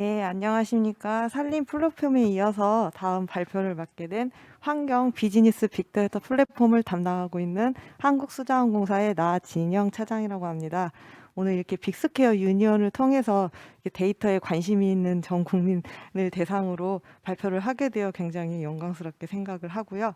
네, 안녕하십니까. 산림 플랫폼에 이어서 다음 발표를 맡게 된 환경 비즈니스 빅데이터 플랫폼을 담당하고 있는 한국수자원공사의 나진영 차장이라고 합니다. 오늘 이렇게 빅스케어 유니언을 통해서 데이터에 관심이 있는 전 국민을 대상으로 발표를 하게 되어 굉장히 영광스럽게 생각을 하고요.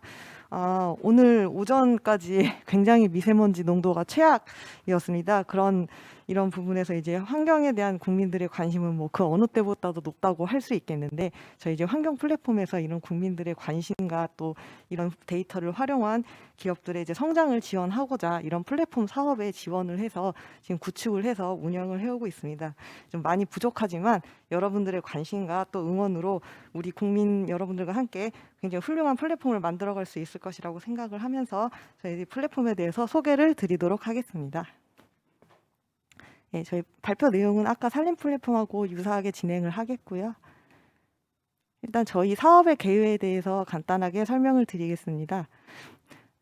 아, 오늘 오전까지 굉장히 미세먼지 농도가 최악이었습니다. 그런 이런 부분에서 이제 환경에 대한 국민들의 관심은 뭐 그 어느 때보다도 높다고 할 수 있겠는데 저희 이제 환경 플랫폼에서 이런 국민들의 관심과 또 이런 데이터를 활용한 기업들의 이제 성장을 지원하고자 이런 플랫폼 사업에 지원을 해서 지금 구축을 해서 운영을 해오고 있습니다. 좀 많이 부족하지만 여러분들의 관심과 또 응원으로 우리 국민 여러분들과 함께 굉장히 훌륭한 플랫폼을 만들어갈 수 있을 것이라고 생각을 하면서 저희 플랫폼에 대해서 소개를 드리도록 하겠습니다. 예, 저희 발표 내용은 아까 산림 플랫폼하고 유사하게 진행을 하겠고요. 일단 저희 사업의 개요에 대해서 간단하게 설명을 드리겠습니다.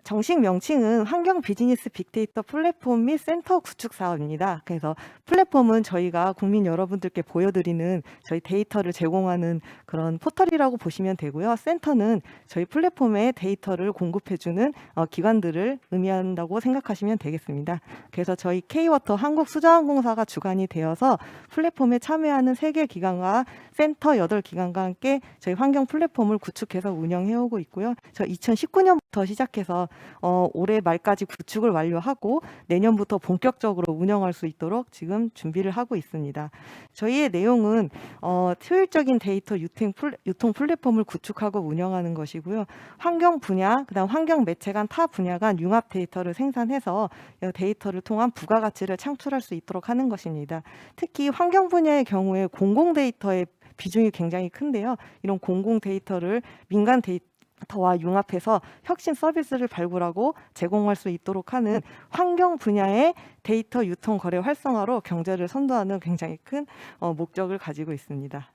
정식 명칭은 환경 비즈니스 빅데이터 플랫폼 및 센터 구축 사업입니다. 그래서 플랫폼은 저희가 국민 여러분들께 보여드리는 저희 데이터를 제공하는 그런 포털이라고 보시면 되고요. 센터는 저희 플랫폼에 데이터를 공급해주는 어, 기관들을 의미한다고 생각하시면 되겠습니다. 그래서 저희 K워터 한국수자원공사가 주관이 되어서 플랫폼에 참여하는 세 개 기관과 센터 여덟 기관과 함께 저희 환경 플랫폼을 구축해서 운영해오고 있고요. 저 2019년부터 시작해서 어, 올해 말까지 구축을 완료하고 내년부터 본격적으로 운영할 수 있도록 지금 준비를 하고 있습니다. 저희의 내용은 어, 효율적인 데이터 유통, 플, 유통 플랫폼을 구축하고 운영하는 것이고요. 환경 분야, 그다음 환경 매체 간 타 분야 간 융합 데이터를 생산해서 이 데이터를 통한 부가가치를 창출할 수 있도록 하는 것입니다. 특히 환경 분야의 경우에 공공 데이터의 비중이 굉장히 큰데요. 이런 공공 데이터를 민간 데이터 와 융합해서 혁신 서비스를 발굴하고 제공할 수 있도록 하는 환경 분야의 데이터 유통 거래 활성화로 경제를 선도하는 굉장히 큰 어, 목적을 가지고 있습니다.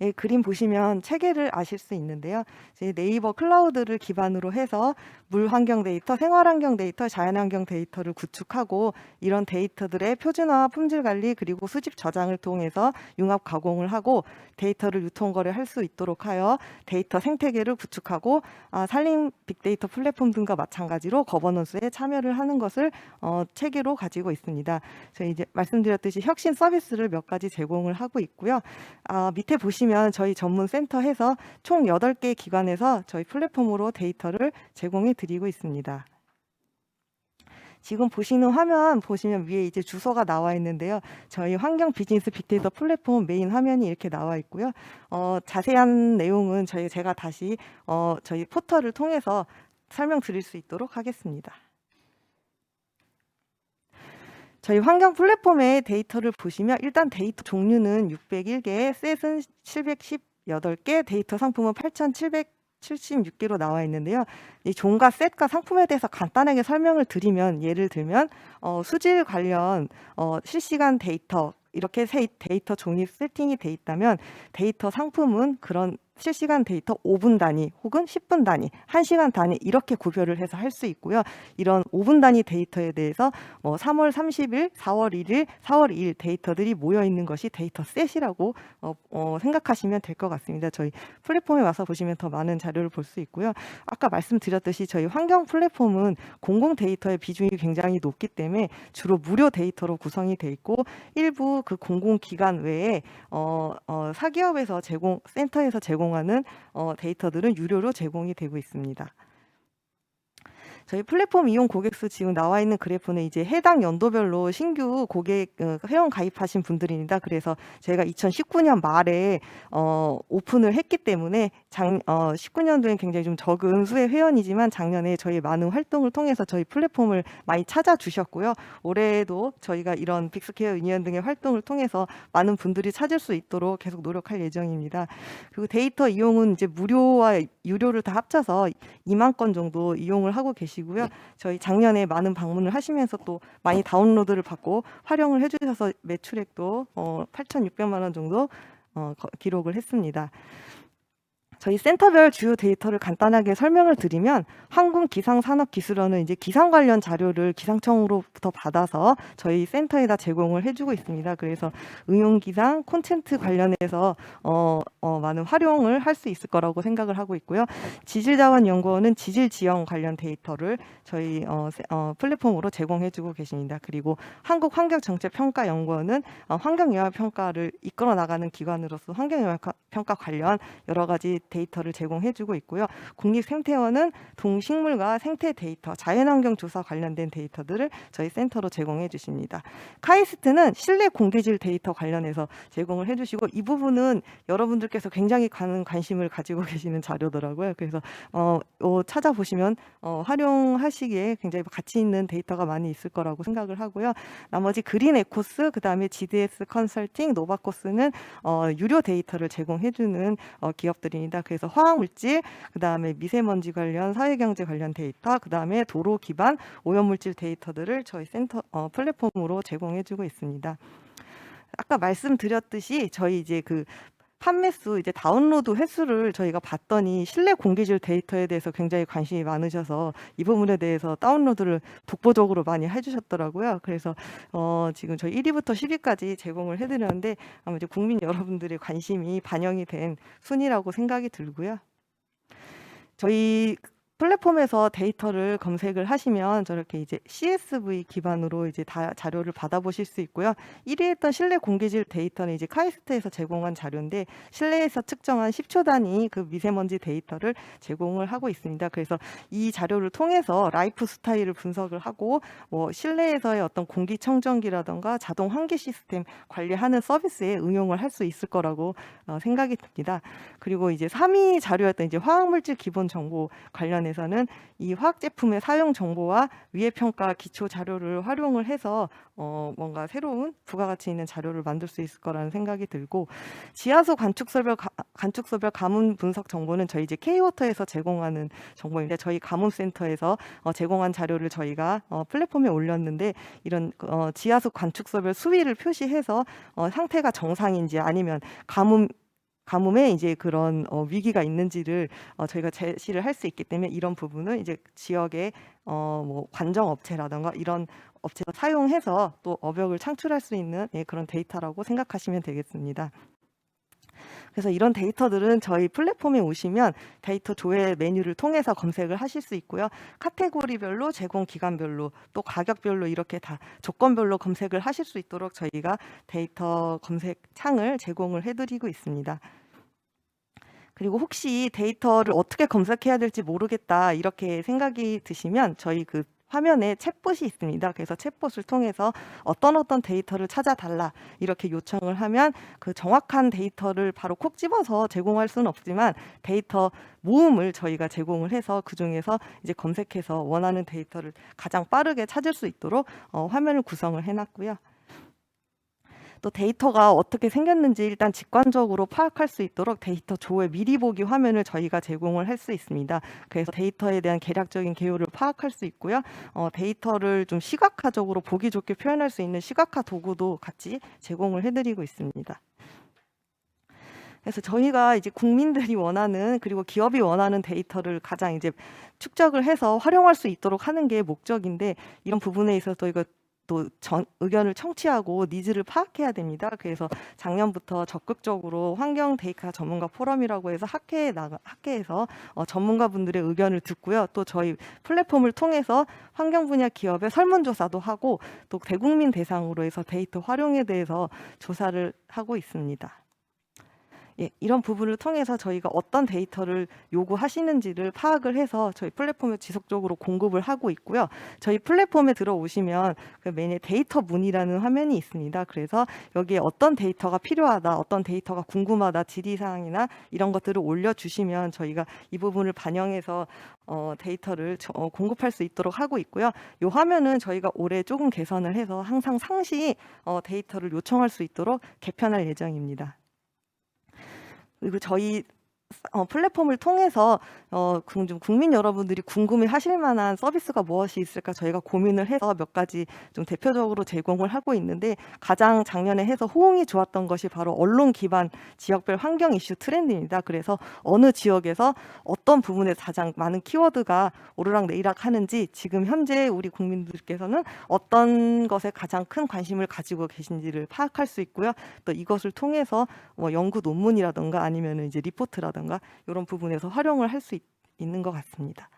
예, 그림 보시면 체계를 아실 수 있는데요. 이제 네이버 클라우드를 기반으로 해서 물 환경 데이터, 생활 환경 데이터, 자연 환경 데이터를 구축하고 이런 데이터들의 표준화, 품질 관리 그리고 수집 저장을 통해서 융합 가공을 하고 데이터를 유통 거래할 수 있도록 하여 데이터 생태계를 구축하고 아, 산림 빅데이터 플랫폼 등과 마찬가지로 거버넌스에 참여를 하는 것을 어, 체계로 가지고 있습니다. 저희 이제 말씀드렸듯이 혁신 서비스를 몇 가지 제공을 하고 있고요. 아, 밑에 보시면 저희 전문 센터에서 총 8개 기관에서 저희 플랫폼으로 데이터를 제공해 드리고 있습니다. 지금 보시는 화면 보시면 위에 이제 주소가 나와 있는데요. 저희 환경 비즈니스 빅데이터 플랫폼 메인 화면이 이렇게 나와 있고요. 어, 자세한 내용은 저희 제가 다시 어, 저희 포털을 통해서 설명드릴 수 있도록 하겠습니다. 저희 환경 플랫폼의 데이터를 보시면 일단 데이터 종류는 601개, 셋은 718개, 데이터 상품은 8,776개로 나와 있는데요. 이 종과 셋과 상품에 대해서 간단하게 설명을 드리면 예를 들면 어, 수질 관련 어, 실시간 데이터 이렇게 세 데이터 종이 세팅이 돼 있다면 데이터 상품은 그런 실시간 데이터 5분 단위 혹은 10분 단위, 1시간 단위 이렇게 구별을 해서 할 수 있고요. 이런 5분 단위 데이터에 대해서 뭐 3월 30일, 4월 1일, 4월 2일 데이터들이 모여 있는 것이 데이터 셋이라고 어, 어, 생각하시면 될 것 같습니다. 저희 플랫폼에 와서 보시면 더 많은 자료를 볼 수 있고요. 아까 말씀드렸듯이 저희 환경 플랫폼은 공공 데이터의 비중이 굉장히 높기 때문에 주로 무료 데이터로 구성이 돼 있고 일부 그 공공 기관 외에 어, 어, 사기업에서 제공 센터에서 제공 하는 어, 데이터들은 유료로 제공이 되고 있습니다. 저희 플랫폼 이용 고객 수 지금 나와 있는 그래프는 이제 해당 연도별로 신규 고객 어, 회원 가입하신 분들입니다. 그래서 제가 2019년 말에 어, 오픈을 했기 때문에 작 어, 19년도엔 굉장히 좀 적은 수의 회원이지만 작년에 저희 많은 활동을 통해서 저희 플랫폼을 많이 찾아주셨고요. 올해도 저희가 이런 빅스케어 유니언 등의 활동을 통해서 많은 분들이 찾을 수 있도록 계속 노력할 예정입니다. 그리고 데이터 이용은 이제 무료와 유료를 다 합쳐서 2만 건 정도 이용을 하고 계시 고요. 저희 작년에 많은 방문을 하시면서 또 많이 다운로드를 받고 활용을 해주셔서 매출액도 어, 8,600만 원 정도 어, 거- 기록을 했습니다. 저희 센터별 주요 데이터를 간단하게 설명을 드리면 한국기상산업기술원은 이제 기상 관련 자료를 기상청으로부터 받아서 저희 센터에다 제공을 해주고 있습니다. 그래서 응용기상 콘텐츠 관련해서 어, 어, 많은 활용을 할 수 있을 거라고 생각을 하고 있고요. 지질자원연구원은 지질 지형 관련 데이터를 저희 어, 세- 어, 플랫폼으로 제공해주고 계십니다. 그리고 한국환경정책평가연구원은 어, 환경영향 평가를 이끌어 나가는 기관으로서 환경영향 평가 관련 여러 가지 데이터를 제공해주고 있고요. 국립생태원은 동식물과 생태 데이터, 자연환경 조사 관련된 데이터들을 저희 센터로 제공해 주십니다. 카이스트는 실내 공기질 데이터 관련해서 제공을 해주시고 이 부분은 여러분들께서 굉장히 많은 관심을 가지고 계시는 자료더라고요. 그래서 어, 어, 찾아보시면 어, 활용하시기에 굉장히 가치 있는 데이터가 많이 있을 거라고 생각을 하고요. 나머지 그린 에코스, 그 다음에 GDS 컨설팅, 노바코스는 어, 유료 데이터를 제공해주는 어, 기업들입니다. 그래서 화학물질, 그 다음에 미세먼지 관련, 사회경제 관련 데이터, 그 다음에 도로 기반 오염물질 데이터들을 저희 센터 어, 플랫폼으로 제공해주고 있습니다. 아까 말씀드렸듯이 저희 이제 그 판매 수 이제 다운로드 횟수를 저희가 봤더니 실내 공기질 데이터에 대해서 굉장히 관심이 많으셔서 이 부분에 대해서 다운로드를 독보적으로 많이 해주셨더라고요. 그래서 어, 지금 저희 1위부터 10위까지 제공을 해드렸는데 아마 이제 국민 여러분들의 관심이 반영이 된 순위라고 생각이 들고요. 저희 플랫폼에서 데이터를 검색을 하시면 저렇게 이제 CSV 기반으로 이제 다 자료를 받아보실 수 있고요. 1위 했던 실내 공기질 데이터는 이제 카이스트에서 제공한 자료인데 실내에서 측정한 10초 단위 그 미세먼지 데이터를 제공을 하고 있습니다. 그래서 이 자료를 통해서 라이프 스타일을 분석을 하고 뭐 실내에서의 어떤 공기 청정기라던가 자동 환기 시스템 관리하는 서비스에 응용을 할 수 있을 거라고 어, 생각이 듭니다. 그리고 이제 3위 자료였던 이제 화학물질 기본 정보 관련해서 는 이 화학 제품의 사용 정보와 위해 평가 기초 자료를 활용을 해서 어 뭔가 새로운 부가가치 있는 자료를 만들 수 있을 거라는 생각이 들고 지하수 관축소별 가, 관축소별 가문 분석 정보는 저희 이제 K워터에서 제공하는 정보인데 저희 가문센터에서 어, 제공한 자료를 저희가 어, 플랫폼에 올렸는데 이런 어, 지하수 관축소별 수위를 표시해서 어, 상태가 정상인지 아니면 가뭄 가뭄에 이제 그런 어, 위기가 있는지를 어, 저희가 제시를 할 수 있기 때문에 이런 부분을 이제 지역의 어, 뭐 관정 업체라던가 이런 업체가 사용해서 또 업역을 창출할 수 있는 예, 그런 데이터라고 생각하시면 되겠습니다. 그래서 이런 데이터들은 저희 플랫폼에 오시면 데이터 조회 메뉴를 통해서 검색을 하실 수 있고요. 카테고리별로 제공 기간별로 또 가격별로 이렇게 다 조건별로 검색을 하실 수 있도록 저희가 데이터 검색 창을 제공을 해드리고 있습니다. 그리고 혹시 데이터를 어떻게 검색해야 될지 모르겠다 이렇게 생각이 드시면 저희 그 화면에 챗봇이 있습니다. 그래서 챗봇을 통해서 어떤 어떤 데이터를 찾아달라 이렇게 요청을 하면 그 정확한 데이터를 바로 콕 집어서 제공할 수는 없지만 데이터 모음을 저희가 제공을 해서 그 중에서 이제 검색해서 원하는 데이터를 가장 빠르게 찾을 수 있도록 어, 화면을 구성을 해놨고요. 또 데이터가 어떻게 생겼는지 일단 직관적으로 파악할 수 있도록 데이터 조회 미리 보기 화면을 저희가 제공을 할 수 있습니다. 그래서 데이터에 대한 개략적인 개요를 파악할 수 있고요. 어, 데이터를 좀 시각화적으로 보기 좋게 표현할 수 있는 시각화 도구도 같이 제공을 해드리고 있습니다. 그래서 저희가 이제 국민들이 원하는 그리고 기업이 원하는 데이터를 가장 이제 축적을 해서 활용할 수 있도록 하는 게 목적인데 이런 부분에 있어서 저희가 또 전, 의견을 청취하고 니즈를 파악해야 됩니다. 그래서 작년부터 적극적으로 환경 데이터 전문가 포럼이라고 해서 학회에 나가 학회에서 어, 전문가분들의 의견을 듣고요. 또 저희 플랫폼을 통해서 환경 분야 기업의 설문조사도 하고 또 대국민 대상으로 해서 데이터 활용에 대해서 조사를 하고 있습니다. 예, 이런 부분을 통해서 저희가 어떤 데이터를 요구하시는지를 파악을 해서 저희 플랫폼에 지속적으로 공급을 하고 있고요. 저희 플랫폼에 들어오시면 그 메뉴에 데이터 문이라는 화면이 있습니다. 그래서 여기에 어떤 데이터가 필요하다, 어떤 데이터가 궁금하다, 질의사항이나 이런 것들을 올려주시면 저희가 이 부분을 반영해서 어, 데이터를 저- 어, 공급할 수 있도록 하고 있고요. 이 화면은 저희가 올해 조금 개선을 해서 항상 상시 어, 데이터를 요청할 수 있도록 개편할 예정입니다. 그리고 저희 어, 플랫폼을 통해서 어, 국- 좀 국민 여러분들이 궁금해 하실 만한 서비스가 무엇이 있을까 저희가 고민을 해서 몇 가지 좀 대표적으로 제공을 하고 있는데 가장 작년에 해서 호응이 좋았던 것이 바로 언론 기반 지역별 환경 이슈 트렌드입니다. 그래서 어느 지역에서 어떤 부분에 가장 많은 키워드가 오르락 내리락 하는지 지금 현재 우리 국민들께서는 어떤 것에 가장 큰 관심을 가지고 계신지를 파악할 수 있고요. 또 이것을 통해서 뭐 연구 논문이라든가 아니면 이제 리포트라든가 이런 부분에서 활용을 할 수 있는 것 같습니다.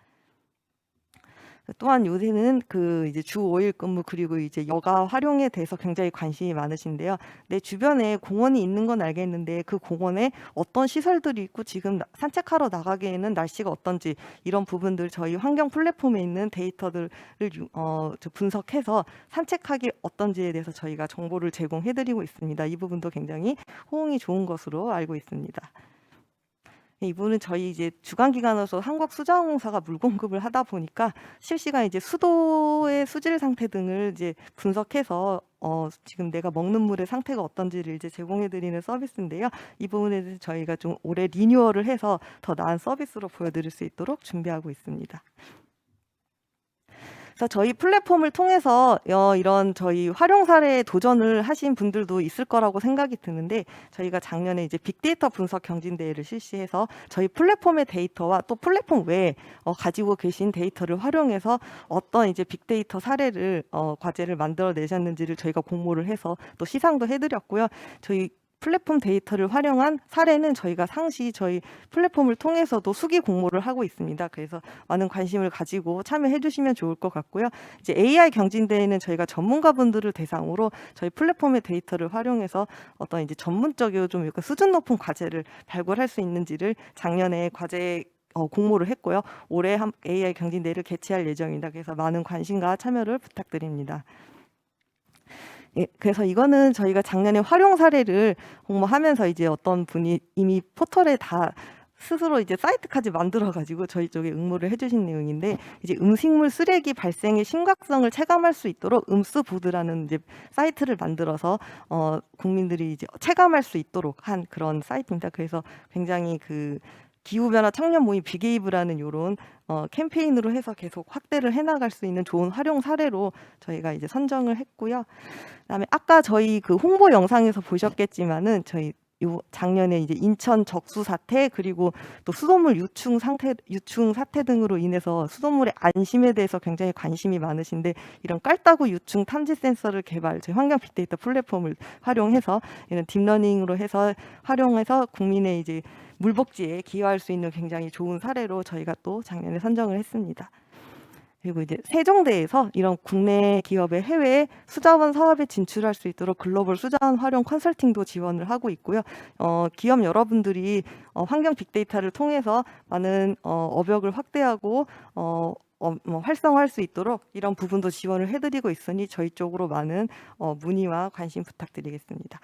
또한 요새는 그 이제 주 5일 근무 그리고 이제 여가 활용에 대해서 굉장히 관심이 많으신데요. 내 주변에 공원이 있는 건 알겠는데 그 공원에 어떤 시설들이 있고 지금 나- 산책하러 나가기에는 날씨가 어떤지 이런 부분들 저희 환경 플랫폼에 있는 데이터들을 유- 어, 저 분석해서 산책하기 어떤지에 대해서 저희가 정보를 제공해드리고 있습니다. 이 부분도 굉장히 호응이 좋은 것으로 알고 있습니다. 네, 이분은 저희 이제 주간 기관으로서 한국 수자원공사가 물 공급을 하다 보니까 실시간 이제 수도의 수질 상태 등을 이제 분석해서 어 지금 내가 먹는 물의 상태가 어떤지를 이제 제공해 드리는 서비스인데요. 이 부분에 대해서 저희가 좀 올해 리뉴얼을 해서 더 나은 서비스로 보여드릴 수 있도록 준비하고 있습니다. 그래서 저희 플랫폼을 통해서 어, 이런 저희 활용 사례에 도전을 하신 분들도 있을 거라고 생각이 드는데 저희가 작년에 이제 빅데이터 분석 경진대회를 실시해서 저희 플랫폼의 데이터와 또 플랫폼 외에 어, 가지고 계신 데이터를 활용해서 어떤 이제 빅데이터 사례를 어, 과제를 만들어 내셨는지를 저희가 공모를 해서 또 시상도 해드렸고요. 저희 플랫폼 데이터를 활용한 사례는 저희가 상시 저희 플랫폼을 통해서도 수기 공모를 하고 있습니다. 그래서 많은 관심을 가지고 참여해 주시면 좋을 것 같고요. 이제 AI 경진대회는 저희가 전문가분들을 대상으로 저희 플랫폼의 데이터를 활용해서 어떤 이제 전문적이고 좀 약간 수준 높은 과제를 발굴할 수 있는지를 작년에 과제 어, 공모를 했고요. 올해 한 AI 경진대회를 개최할 예정입니다. 그래서 많은 관심과 참여를 부탁드립니다. 예, 그래서 이거는 저희가 작년에 활용 사례를 공모하면서 이제 어떤 분이 이미 포털에 다 스스로 이제 사이트까지 만들어 가지고 저희 쪽에 응모를 해주신 내용인데 이제 음식물 쓰레기 발생의 심각성을 체감할 수 있도록 음수 보드라는 이제 사이트를 만들어서 어 국민들이 이제 체감할 수 있도록 한 그런 사이트입니다. 그래서 굉장히 그 기후 변화 청년 모임 비게이브라는 요런 어 캠페인으로 해서 계속 확대를 해 나갈 수 있는 좋은 활용 사례로 저희가 이제 선정을 했고요. 그다음에 아까 저희 그 홍보 영상에서 보셨겠지만은 저희 요 작년에 이제 인천 적수 사태 그리고 또 수돗물 유충 상태 유충 사태 등으로 인해서 수돗물의 안심에 대해서 굉장히 관심이 많으신데 이런 깔따구 유충 탐지 센서를 개발 저희 환경 빅데이터 플랫폼을 활용해서 이런 딥러닝으로 해서 활용해서 국민의 이제 물복지에 기여할 수 있는 굉장히 좋은 사례로 저희가 또 작년에 선정을 했습니다. 그리고 이제 세종대에서 이런 국내 기업의 해외 수자원 사업에 진출할 수 있도록 글로벌 수자원 활용 컨설팅도 지원을 하고 있고요. 어, 기업 여러분들이 어, 환경 빅데이터를 통해서 많은 어, 업역을 확대하고 어, 어, 뭐 활성화할 수 있도록 이런 부분도 지원을 해드리고 있으니 저희 쪽으로 많은 어, 문의와 관심 부탁드리겠습니다.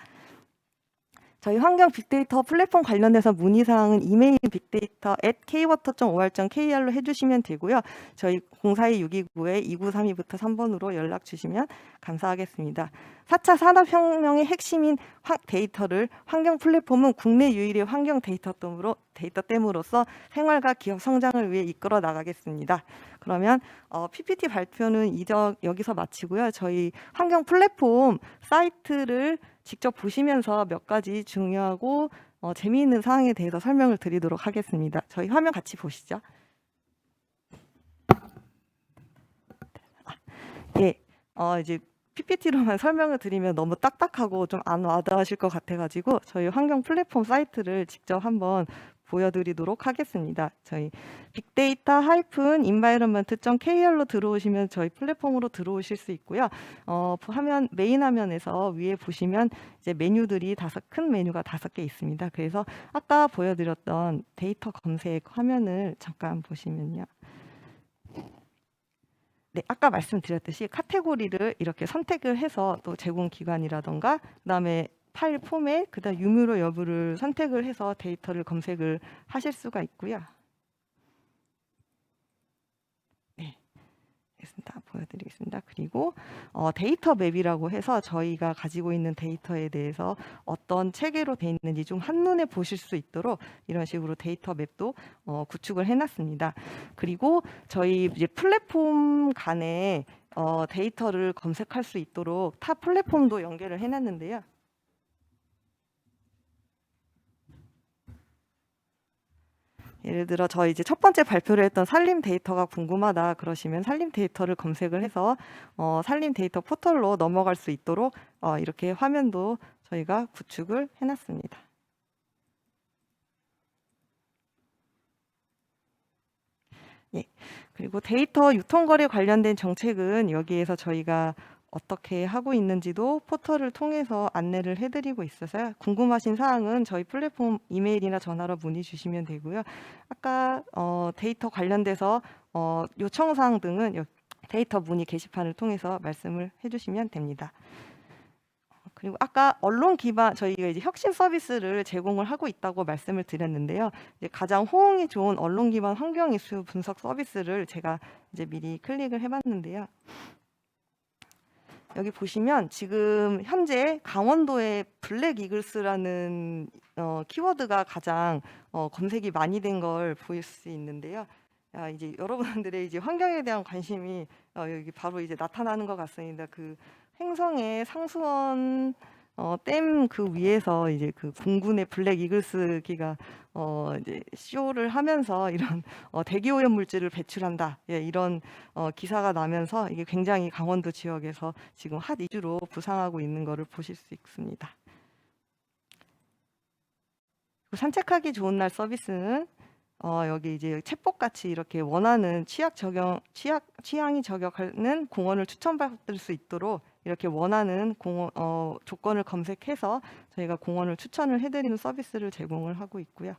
저희 환경 빅데이터 플랫폼 관련해서 문의사항은 이메일 빅데이터 at kwater.or.kr로 해주시면 되고요. 저희 042-629에 2932부터 3번으로 연락 주시면 감사하겠습니다. 4차 산업혁명의 핵심인 화- 데이터를 환경 플랫폼은 국내 유일의 환경 데이터댐으로 데이터댐으로서 생활과 기업 성장을 위해 이끌어 나가겠습니다. 그러면 어, PPT 발표는 이저 여기서 마치고요. 저희 환경 플랫폼 사이트를 직접 보시면서 몇 가지 중요하고 어, 재미있는 사항에 대해서 설명을 드리도록 하겠습니다. 저희 화면 같이 보시죠. 아, 예, 어, 이제 PPT로만 설명을 드리면 너무 딱딱하고 좀 안 와닿으실 것 같아가지고 저희 환경 플랫폼 사이트를 직접 한번 보여드리도록 하겠습니다. 저희 빅데이터 하이픈 인바이러먼트.kr로 들어오시면 저희 플랫폼으로 들어오실 수 있고요. 어, 화면 메인 화면에서 위에 보시면 이제 메뉴들이 다섯 큰 메뉴가 다섯 개 있습니다. 그래서 아까 보여드렸던 데이터 검색 화면을 잠깐 보시면요. 네, 아까 말씀드렸듯이 카테고리를 이렇게 선택을 해서 또 제공 기관이라던가 그다음에 파일 포맷, 그다음 유무로 여부를 선택을 해서 데이터를 검색을 하실 수가 있고요. 네, 알겠습니다. 보여드리겠습니다. 그리고 어, 데이터 맵이라고 해서 저희가 가지고 있는 데이터에 대해서 어떤 체계로 돼 있는지 좀 한눈에 보실 수 있도록 이런 식으로 데이터 맵도 어, 구축을 해놨습니다. 그리고 저희 이제 플랫폼 간에 어, 데이터를 검색할 수 있도록 타 플랫폼도 연결을 해놨는데요. 예를 들어 저희 이제 첫 번째 발표를 했던 산림 데이터가 궁금하다 그러시면 산림 데이터를 검색을 해서 어, 산림 데이터 포털로 넘어갈 수 있도록 어, 이렇게 화면도 저희가 구축을 해놨습니다. 예. 그리고 데이터 유통거래 관련된 정책은 여기에서 저희가 어떻게 하고 있는지도 포털을 통해서 안내를 해드리고 있어서요. 궁금하신 사항은 저희 플랫폼 이메일이나 전화로 문의 주시면 되고요. 아까 어, 데이터 관련돼서 어, 요청사항 등은 여- 데이터 문의 게시판을 통해서 말씀을 해주시면 됩니다. 그리고 아까 언론 기반 저희가 이제 혁신 서비스를 제공을 하고 있다고 말씀을 드렸는데요. 가장 호응이 좋은 언론 기반 환경 이슈 분석 서비스를 제가 이제 미리 클릭을 해봤는데요. 여기 보시면 지금 현재 강원도의 블랙 이글스라는 어, 키워드가 가장 어, 검색이 많이 된 걸 보일 수 있는데요. 아, 이제 여러분들의 이제 환경에 대한 관심이 어, 여기 바로 이제 나타나는 것 같습니다. 그 횡성의 상수원 어, 댐 그 위에서 이제 그 공군의 블랙 이글스기가 어, 이제 쇼를 하면서 이런 어, 대기 오염 물질을 배출한다. 예, 이런 어, 기사가 나면서 이게 굉장히 강원도 지역에서 지금 핫 이슈로 부상하고 있는 것을 보실 수 있습니다. 산책하기 좋은 날 서비스는 어, 여기 이제 챗봇 같이 이렇게 원하는 취약 적용 취약 취향이 저격하는 공원을 추천받을 수 있도록 이렇게 원하는 공원 어, 조건을 검색해서 저희가 공원을 추천을 해드리는 서비스를 제공을 하고 있고요.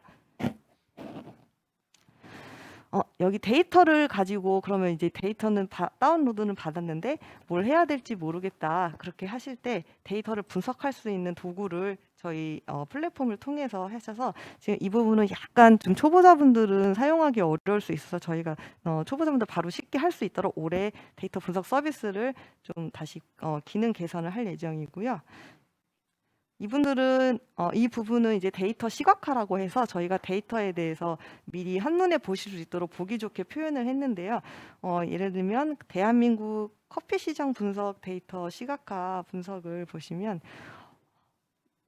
어, 여기 데이터를 가지고 그러면 이제 데이터는 다, 다운로드는 받았는데 뭘 해야 될지 모르겠다. 그렇게 하실 때 데이터를 분석할 수 있는 도구를 저희 어, 플랫폼을 통해서 하셔서 지금 이 부분은 약간 좀 초보자분들은 사용하기 어려울 수 있어서 저희가 어, 초보자분들 바로 쉽게 할 수 있도록 올해 데이터 분석 서비스를 좀 다시 어, 기능 개선을 할 예정이고요. 이분들은 어, 이 부분은 이제 데이터 시각화라고 해서 저희가 데이터에 대해서 미리 한눈에 보실 수 있도록 보기 좋게 표현을 했는데요. 어, 예를 들면 대한민국 커피 시장 분석 데이터 시각화 분석을 보시면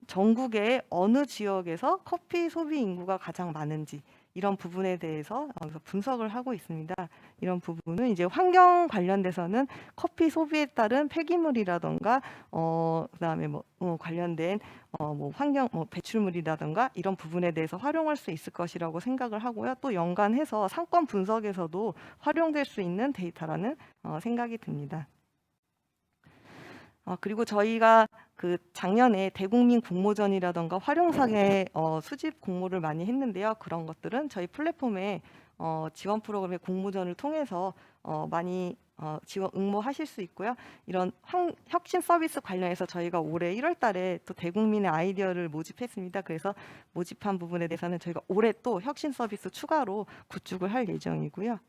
전국의 어느 지역에서 커피 소비 인구가 가장 많은지 이런 부분에 대해서 여기서 분석을 하고 있습니다. 이런 부분은 이제 환경 관련돼서는 커피 소비에 따른 폐기물이라던가 어 그다음에 뭐 어, 관련된 어뭐 환경 뭐 배출물이라던가 이런 부분에 대해서 활용할 수 있을 것이라고 생각을 하고요. 또 연관해서 상권 분석에서도 활용될 수 있는 데이터라는 어, 생각이 듭니다. 어, 그리고 저희가 그 작년에 대국민 공모전이라던가 활용상의 어, 수집 공모를 많이 했는데요. 그런 것들은 저희 플랫폼에 어, 지원 프로그램의 공모전을 통해서 어, 많이 어, 지원 응모하실 수 있고요. 이런 황, 혁신 서비스 관련해서 저희가 올해 1월 달에 또 대국민의 아이디어를 모집했습니다. 그래서 모집한 부분에 대해서는 저희가 올해 또 혁신 서비스 추가로 구축을 할 예정이고요.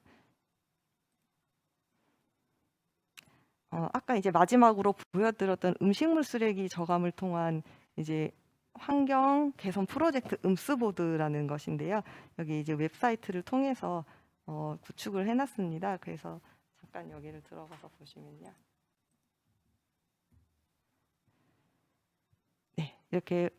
어, 아까 이제 마지막으로 보여드렸던 음식물 쓰레기 저감을 통한 이제 환경 개선 프로젝트 음스보드라는 것인데요. 여기 이제 웹사이트를 통해서 어, 구축을 해놨습니다. 그래서 잠깐 여기를 들어가서 보시면요. 네, 이렇게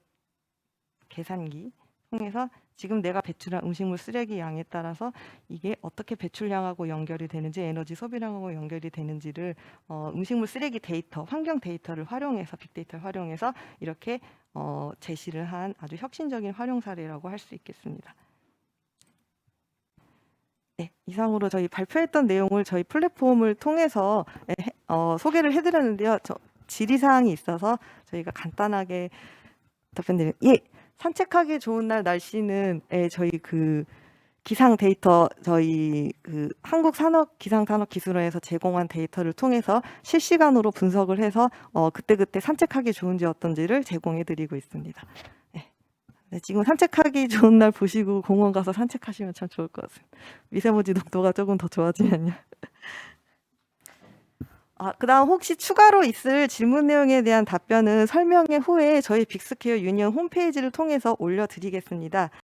계산기 통해서 지금 내가 배출한 음식물 쓰레기 양에 따라서 이게 어떻게 배출량하고 연결이 되는지 에너지 소비량하고 연결이 되는지를 어, 음식물 쓰레기 데이터, 환경 데이터를 활용해서 빅데이터를 활용해서 이렇게 어, 제시를 한 아주 혁신적인 활용 사례라고 할 수 있겠습니다. 네, 이상으로 저희 발표했던 내용을 저희 플랫폼을 통해서 예, 해- 어, 소개를 해드렸는데요. 저 질의사항이 있어서 저희가 간단하게 답변드리는 예, 산책하기 좋은 날 날씨는 예, 저희 그 기상 데이터 저희 그 한국 산업 기상 산업 기술원에서 제공한 데이터를 통해서 실시간으로 분석을 해서 어, 그때그때 산책하기 좋은지 어떤지를 제공해 드리고 있습니다. 네. 네, 지금 산책하기 좋은 날 보시고 공원 가서 산책하시면 참 좋을 것 같습니다. 미세먼지 농도가 조금 더 좋아지면요. 아 그다음 혹시 추가로 있을 질문 내용에 대한 답변은 설명회 후에 저희 빅스케어 유니언 홈페이지를 통해서 올려 드리겠습니다.